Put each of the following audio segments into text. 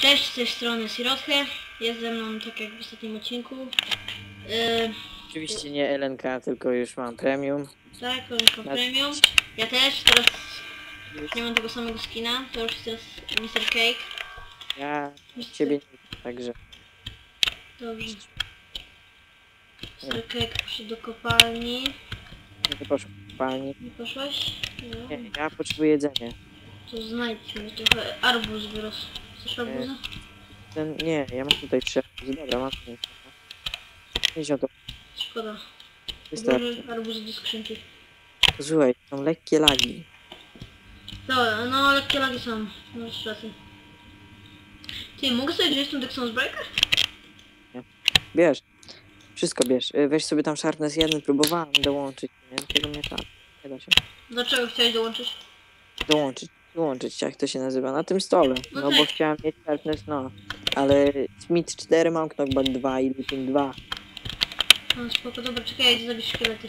Cześć, z tej strony Sirothe. Jest ze mną tak jak w ostatnim odcinku. Yy, Oczywiście nie LNK, tylko już mam premium. tak, koleżka Na- premium. Ja też, teraz nie mam tego samego skina. To już jest teraz Mr. Cake. Ja ciebie nie także Dobrze. Mr. Cake poszedł do kopalni. nie poszło pani. Nie poszłaś? No. Nie, ja potrzebuję jedzenia. To znajdź mi trochę. Arbuz wyrósł. Chcesz arbuza? Ten, nie, ja mam tutaj trzy. Dobra, mam tu. Nie to Szkoda. wystarczy. Włożę arbuz do skrzynki. Słuchaj, są lekkie lagi. Dobra, no lekkie lagi są. Masz rację. Ty, mogę sobie wziąć ten Dexon's Breaker? Bierz. Wszystko bierz. Y, Weź sobie tam Sharpness 1, próbowałem dołączyć. Nie, tego nie tak. Nie da się. Dlaczego chciałeś dołączyć? Dołączyć. Dołączyć, jak to się nazywa? Na tym stole. No bo chciałem mieć Sharpness, no. Ale Smith 4 mam Knockback 2 i Lupin 2. No spoko, dobra, czekaj, ja idę zabić szkielety.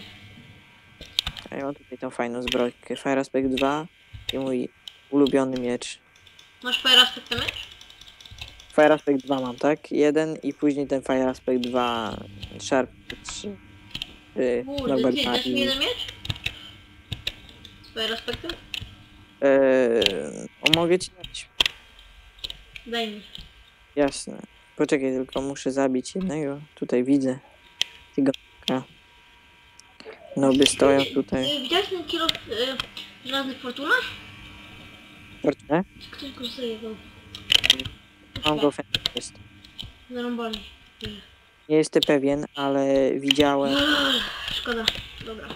A ja mam tutaj tą fajną zbrojkę. Fire Aspect 2 i mój ulubiony miecz. Masz Fire Aspect damage? Fire Aspect 2 mam, tak? Jeden i później ten Fire Aspect 2 Sharp 3. Yy, Kurde, ty, 2 dasz mi jeden miecz? Z Fire Aspectem? Yy, o, mogę ci dać. Daj mi. Jasne. Poczekaj, tylko muszę zabić jednego. Tutaj widzę. Tygodka. Noby stoją tutaj. Y, Widziałeś ten kilo y, żelaznych fortuna? Fortunę? Ktoś go zajebał? Mam go jest. Zarąbali. Nie jestem pewien, ale widziałem. Szkoda. Dobra.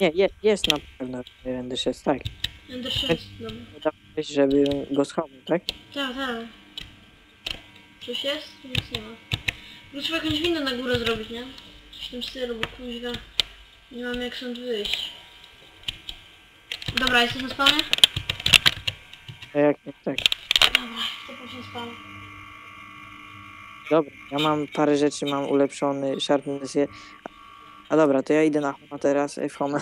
Nie, je, jest na pewno Render 6, tak. Ender 6, dobra. Dodałeś, żeby go schował, tak? Tak, tak. Coś jest? Nic nie ma. No trzeba jakąś windę na górę zrobić, nie? Coś w tym stylu, bo kuźwa nie mam jak stąd wyjść. Dobra, jesteś na spawnie? A jak nie, tak. Dobra, to proszę spawn. Dobra, ja mam parę rzeczy, mam ulepszony Sharpness. je- A dobra, to ja idę na home teraz, e, w home.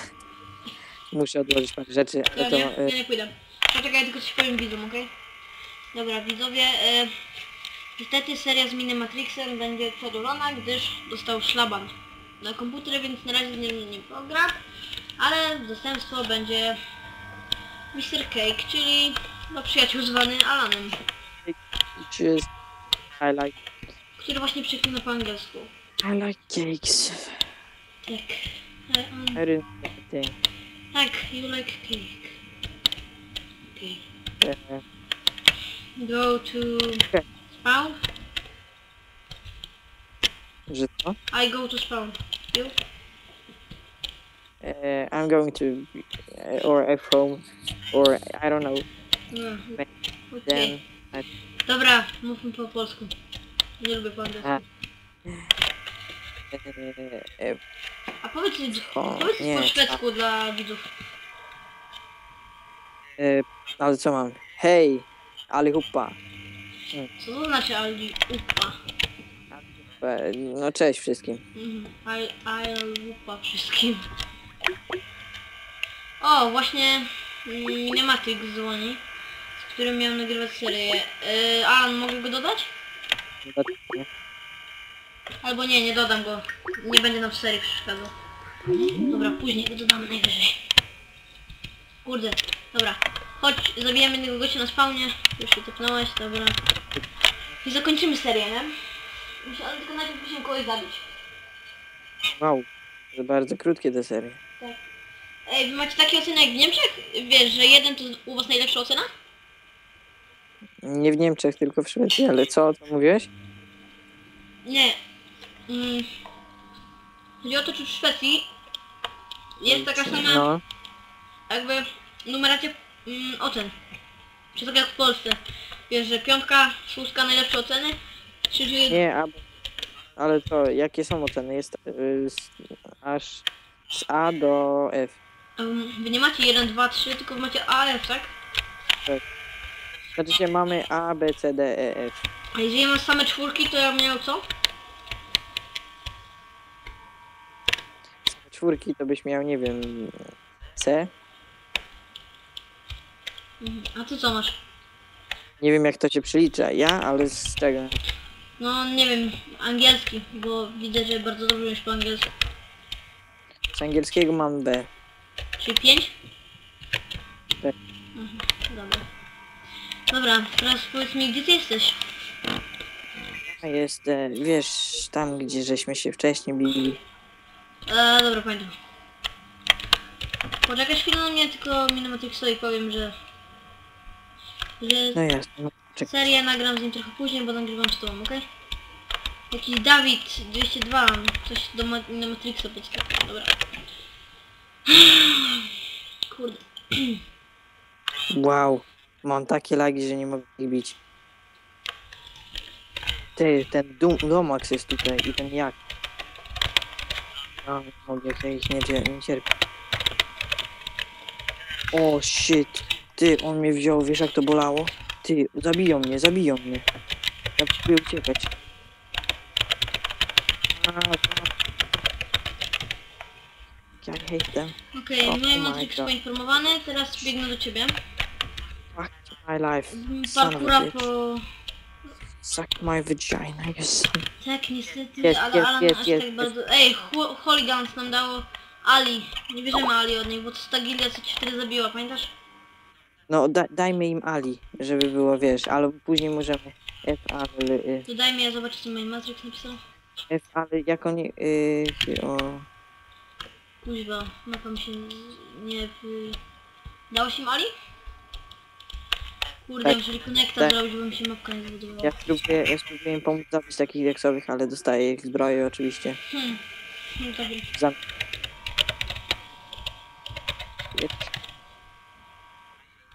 Muszę odłożyć parę rzeczy, ale Ja to... nie, e, ja nie pójdę. Poczekaj, tylko coś powiem widzom, okej? Dobra, widzowie, e, niestety seria z Minimatrixem będzie przedłużona, gdyż dostał szlaban na komputer, więc na razie z nim nie pogra, ale zastępstwo będzie Mr. Cake, czyli no, przyjaciół zwany Alanem, Czy... I like... który właśnie przeklina po angielsku. I like cakes. Tak. E, um, I like you like cake. Okay. e, Go to Okay. spawn. Że co? I go to spawn. You? E, I'm going to... e, Or at home. Or I don't know. No. Then... Okej. Dobra, mówmy po polsku. Nie lubię po angielsku. A. A powiedz, o, powiedz nie, po szwedzku dla widzów. e, ale co mam? Hej, allihopa. Co to znaczy Ali upa? E, No cześć wszystkim. Mhm. I, I upa wszystkim. O, właśnie mm, Minematic dzwoni, z którym miałem nagrywać serię. Yy, Alan, mogę go dodać? Albo nie, nie dodam go. Nie będzie nam w serii przeszkadzał. Dobra, później go dodam najwyżej. Kurde, dobra. Chodź, zabijemy jednego gościa na spawnie. Już się tepnąłeś, dobra. I zakończymy serię, nie? Muszę, ale tylko najpierw musimy kogoś zabić. Wow, to bardzo krótkie te serie. Ej, wy macie takie oceny jak w Niemczech? Wiesz, że jeden to u was najlepsza ocena? Nie w Niemczech, tylko w Szwecji, ale co, co mówiłeś? Nie. Mm. Chodzi o to, czy w Szwecji jest taka sama No, jakby numeracja mm, ocen. Czy tak jak w Polsce. Wiesz, że piątka, szóstka najlepsze oceny? Czy że nie, a, ale to, jakie są oceny? Jest y, z, aż z A do F. um, wy nie macie 1, 2, 3, tylko wy macie A, F, tak? Znaczy się mamy A, B, C, D, E, F. A jeżeli mam same czwórki, to ja miał co? Czwórki to byś miał, nie wiem, C. A ty co masz? Nie wiem jak to się przelicza. Ja, ale z czego? No nie wiem, angielski, bo widzę, że bardzo dobrze mówisz po angielsku. Z angielskiego mam B. Czyli 5? Tak. Mhm, dobra. Dobra, teraz powiedz mi, gdzie ty jesteś? Jest, wiesz, tam gdzie żeśmy się wcześniej bili. E, dobra, pamiętam. Poczekaj chwilę na mnie, tylko Minematrixowi powiem, że... Że No jasne. No, serię nagram z nim trochę później, bo nagrywam z tobą, okej? Jakiś Dawid 202, coś do Ma- Minematrixa podskakał, dobra. Kurde. Wow. Mam takie lagi, że nie mogę ich bić. Ty, ten dum, Domax jest tutaj i ten jak. No, nie mogę, ja ich nie, nie cierpię. O, shit. Ty, on mnie wziął, wiesz jak to bolało? Ty, zabiją mnie, zabiją mnie. Ja próbuję uciekać. A, a. I hate them. Okej, Oh okay, my Matrix God. poinformowany, teraz biegnę do ciebie. Fuck my life. A Parkura po... Suck my vagina, you son. Tak, niestety, Jest, ale jest, Alan jest, aż jest, tak jest. bardzo... Ej, Hooligans nam dało Ali. Nie bierzemy Ali od nich, bo to jest ta gildia, co cię wtedy zabiła, pamiętasz? No da, dajmy im Ali, żeby było, wiesz, ale później możemy F, ale, y, To daj mi, ja zobaczę, co mój Matrix napisał. F, ale jak oni, y, o, Kuźba, mapa mi się nie... wy- Dało się im Ali? Kurde, Tak, jeżeli konekta tak. zrobić, bo mi się mapka nie zbudowała. ja spróbuję, ja spróbuję im pomóc zabić takich deksowych, ale dostaję ich zbroję oczywiście. Hmm. No tak. Za...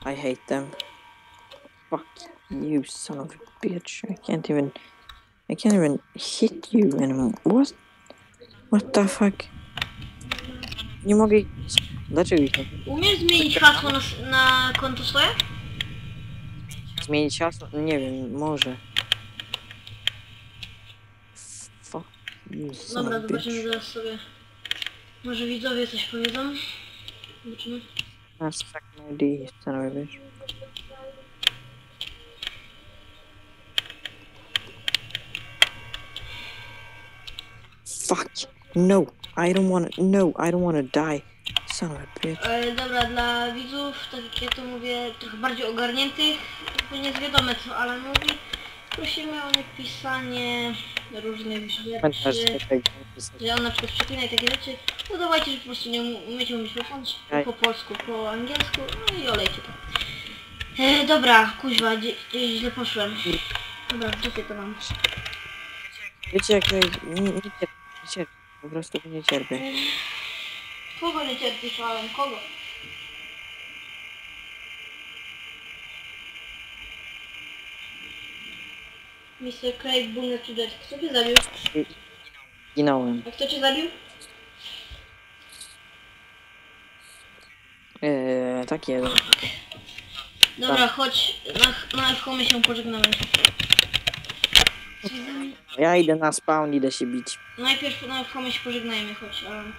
I hate them. Fuck you, son of a bitch. I can't even, I can't even hit you anymore. What? What the fuck? Nie mogę ich... Dlaczego ich nie Umiesz zmienić hasło na, s- na konto swoje? Zmienić hasło? Nie wiem, może. Fuck you, Dobra, zobaczymy zaraz sobie. Może widzowie coś powiedzą. Zobaczymy. Suck my D, a bitch. Fuck. No, I don't wanna, no, I don't wanna die. Son of a bitch. E, dobra, dla widzów, tak jak ja to mówię, trochę bardziej ogarniętych, to nie jest wiadome co Alan mówi. Prosimy o napisanie różnych rzeczy, że tak on na przykład przeklina i takie rzeczy. Udawajcie, że po prostu nie um- umiecie mówić po, po polsku, po angielsku, no i olejcie to. E, dobra, kuźwa, gdzie, gdzieś źle poszłem. Dobra, wrzucę to wam. Wiecie jak ja nie, nie cierpię, nie cierpię. Po prostu nie cierpię. Kogo nie cierpisz, Alan? Kogo? Mr. Craig to Death. Kto cię zabił? Ginąłem. A kto cię zabił? Eee, tak jeden. Dobra, chodź, na, na Fhomie się pożegnamy. Ja idę na spawn, idę się bić. Najpierw na Fhomie się pożegnajmy, chodź, Alan.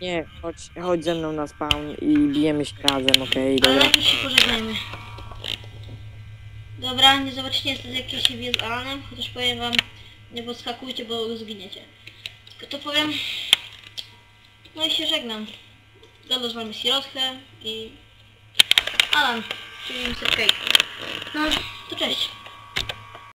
Nie, chodź, chodź ze mną na spawn i bijemy się razem, okej, Ale dobra. najpierw się pożegnajmy. Dobra, nie zobaczycie niestety jak ja się wie z Alanem, chociaż powiem wam, nie podskakujcie, bo zginiecie. Tylko to powiem... No i się żegnam. Gadał z wami Sirotkę i... Alan, czyli Mr. Cake. No, to cześć.